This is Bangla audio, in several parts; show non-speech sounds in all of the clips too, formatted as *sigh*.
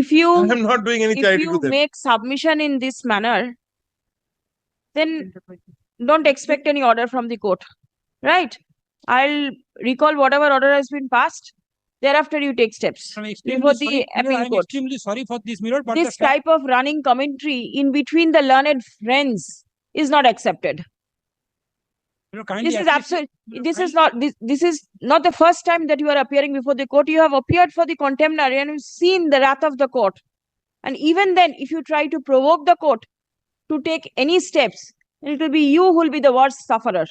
if you *laughs* I am not doing any if charity you to them. make submission in this manner, then don't expect any order from the court, right? I'll recall whatever order has been passed. Thereafter, you take steps. I'm before extremely the sorry, Mirror, appeal I'm court. extremely sorry for this mirror, but the This fact, type of running commentary in between the learned friends is not accepted. This is at least- absolute, Mirror, this is not, this, this is not the first time that you are appearing before the court. You have appeared for the contemporary and you've seen the wrath of the court. And even then, if you try to provoke the court to take any steps, it will be you who will be the worst sufferer.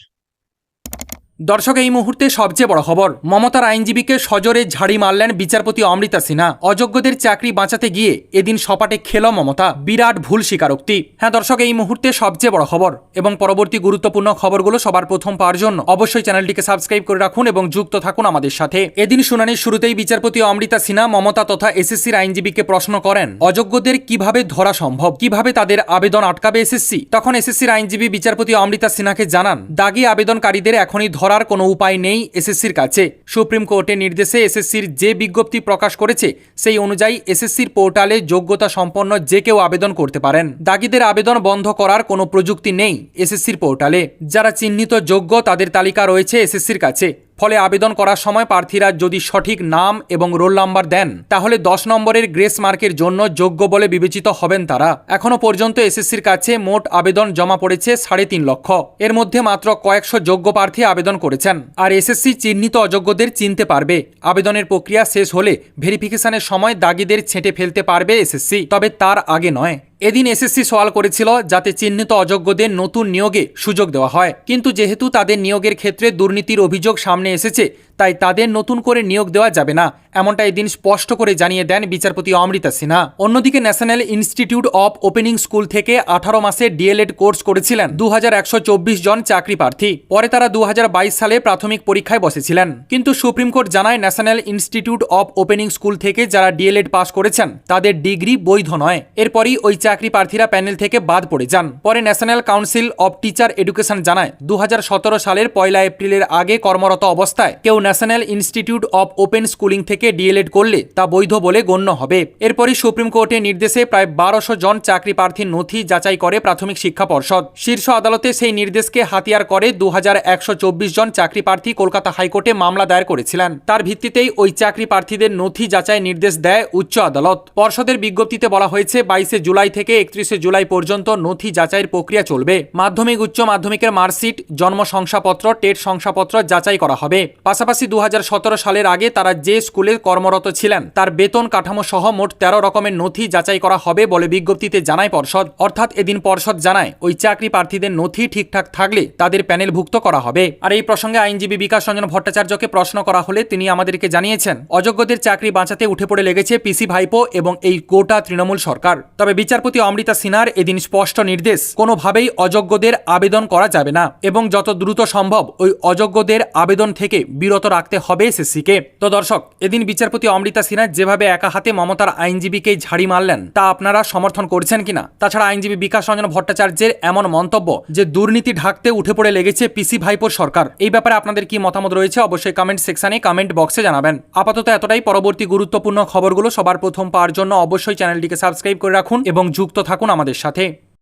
দর্শক, এই মুহূর্তে সবচেয়ে বড় খবর, মমতার আইনজীবীকে সজোরে ঝাড়ি মারলেন বিচারপতি অমৃতা সিনহা। অযোগ্যদের চাকরি বাঁচাতে গিয়ে এদিন সপাটে খেল মমতা, বিরাট ভুল স্বীকারোক্তি। হ্যাঁ দর্শক, এই মুহূর্তে সবচেয়ে বড় খবর এবং পরবর্তী গুরুত্বপূর্ণ খবরগুলো সবার প্রথম পাওয়ার জন্য অবশ্যই চ্যানেলটিকে সাবস্ক্রাইব করে রাখুন এবং যুক্ত থাকুন আমাদের সাথে। এদিন শুনানির শুরুতেই বিচারপতি অমৃতা সিনহা মমতা তথা এসএসসির আইনজীবীকে প্রশ্ন করেন, অযোগ্যদের কীভাবে ধরা সম্ভব? কীভাবে তাদের আবেদন আটকাবে এসএসসি? তখন এসএসসির আইনজীবী বিচারপতি অমৃতা সিনহাকে জানান, দাগি আবেদনকারীদের এখনই ধরার কোনো উপায় নেই এসএসসির কাছে। সুপ্রিম কোর্টের নির্দেশে এসএসসির যে বিজ্ঞপ্তি প্রকাশ করেছে, সেই অনুযায়ী এসএসসির পোর্টালে যোগ্যতা সম্পন্ন যে কেউ আবেদন করতে পারেন। দাগিদের আবেদন বন্ধ করার কোনো প্রযুক্তি নেই এসএসসির পোর্টালে। যারা চিহ্নিত যোগ্য, তাদের তালিকা রয়েছে এসএসসির কাছে। ফলে আবেদন করার সময় প্রার্থীরা যদি সঠিক নাম এবং রোল নাম্বার দেন, তাহলে দশ নম্বরের গ্রেস মার্কের জন্য যোগ্য বলে বিবেচিত হবেন তারা। এখনও পর্যন্ত এসএসসির কাছে মোট আবেদন জমা পড়েছে সাড়ে তিন লক্ষ। এর মধ্যে মাত্র কয়েকশো যোগ্য প্রার্থী আবেদন করেছেন। আর এসএসসি চিহ্নিত অযোগ্যদের চিনতে পারবে। আবেদনের প্রক্রিয়া শেষ হলে ভেরিফিকেশনের সময় দাগিদের ছেঁটে ফেলতে পারবে এসএসসি। তবে তার আগে নয়। এদিন এসএসসি সওয়াল করেছিল যাতে চিহ্নিত অযোগ্যদের নতুন নিয়োগে সুযোগ দেওয়া হয়। কিন্তু যেহেতু তাদের নিয়োগের ক্ষেত্রে দুর্নীতির অভিযোগ সামনে এসেছে তাই তাদের নতুন করে নিয়োগ দেওয়া যাবে না। এমনটা এদিন স্পষ্ট করে জানিয়ে দেন বিচারপতি অমৃতা সিনহা। অন্যদিকে national institute of opening school থেকে আঠারো মাসে ডিএলএড কোর্স করেছিলেন দু হাজার একশো চব্বিশ জন চাকরি প্রার্থী। পরে তারা দু হাজার বাইশ সালে প্রাথমিক পরীক্ষায় বসেছিলেন। কিন্তু সুপ্রিম কোর্ট জানায় national institute of opening school থেকে যারা ডিএলএড পাস করেছেন, তাদের ডিগ্রি বৈধ নয়। এরপরই ওই চাকরি প্রার্থীরা প্যানেল থেকে বাদ পড়ে যান। পরে national council of teacher education জানায় দু হাজার সতেরো সালের পয়লা এপ্রিলের আগে কর্মরত অবস্থায় কেউ national institute of open schooling থেকে ডিএলএড করলে তা বৈধ বলে গণ্য হবে। এরপরই সুপ্রিম কোর্টের নির্দেশে প্রায় বারোশো জন চাকরি প্রার্থীর নথি যাচাই করে প্রাথমিক শিক্ষা পর্ষদ। শীর্ষ আদালতে সেই নির্দেশকে হাতিয়ার করে দুহাজার একশো চব্বিশ জন চাকরি প্রার্থী কলকাতা হাইকোর্টে মামলা দায়ের করেছিলেন। তার ভিত্তিতেই ওই চাকরি প্রার্থীদের নথি যাচাই নির্দেশ দেয় উচ্চ আদালত। পর্ষদের বিজ্ঞপ্তিতে বলা হয়েছে, বাইশে জুলাই থেকে একত্রিশে জুলাই পর্যন্ত নথি যাচাইয়ের প্রক্রিয়া চলবে। মাধ্যমিক, উচ্চ মাধ্যমিকের মার্কশিট, জন্ম শংসাপত্র, টেট শংসাপত্র যাচাই করা হবে। পাশাপাশি দু হাজার সতেরো সালের আগে তারা যে স্কুলে কর্মরত ছিলেন, তার বেতন কাঠামো সহ মোট তেরো রকমের নথি যাচাই করা হবে বলে বিজ্ঞপ্তিতে জানায় পর্ষদ। অর্থাৎ এদিন পর্ষদ জানায়, ওই চাকরি প্রার্থীদের নথি ঠিকঠাক থাকলে তাদের প্যানেলভুক্ত করা হবে। আর এই প্রসঙ্গে আইনজীবী বিকাশ রঞ্জন ভট্টাচার্যকে প্রশ্ন করা হলে তিনি আমাদেরকে জানিয়েছেন, অযোগ্যদের চাকরি বাঁচাতে উঠে পড়ে লেগেছে পিসি ভাইপো এবং এই গোটা তৃণমূল সরকার। তবে বিচারপতি অমৃতা সিনহার এদিন স্পষ্ট নির্দেশ, কোনোভাবেই অযোগ্যদের আবেদন করা যাবে না। এবং যত দ্রুত সম্ভব ওই অযোগ্যদের আবেদন থেকে বিরত রাখতে হবে এসএসসিকে তো দর্শক, এদিন বিচারপতি অমৃতা সিনহা যেভাবে একা হাতে মমতার আইনজীবীকেই ঝাড়ি মারলেন, তা আপনারা সমর্থন করছেন কিনা? তাছাড়া আইনজীবী বিকাশ রঞ্জন ভট্টাচার্যের এমন মন্তব্য যে দুর্নীতি ঢাকতে উঠে পড়ে লেগেছে পিসি ভাইপোর সরকার। এই ব্যাপারে আপনাদের কি মতামত রয়েছে অবশ্যই কমেন্ট সেকশনে কমেন্ট বক্সে জানাবেন। আপাতত এতটাই, পরবর্তী গুরুত্বপূর্ণ খবরগুলো সবার প্রথম পাওয়ার জন্য অবশ্যই চ্যানেলটিকে সাবস্ক্রাইব করে রাখুন এবং যুক্ত থাকুন আমাদের সাথে।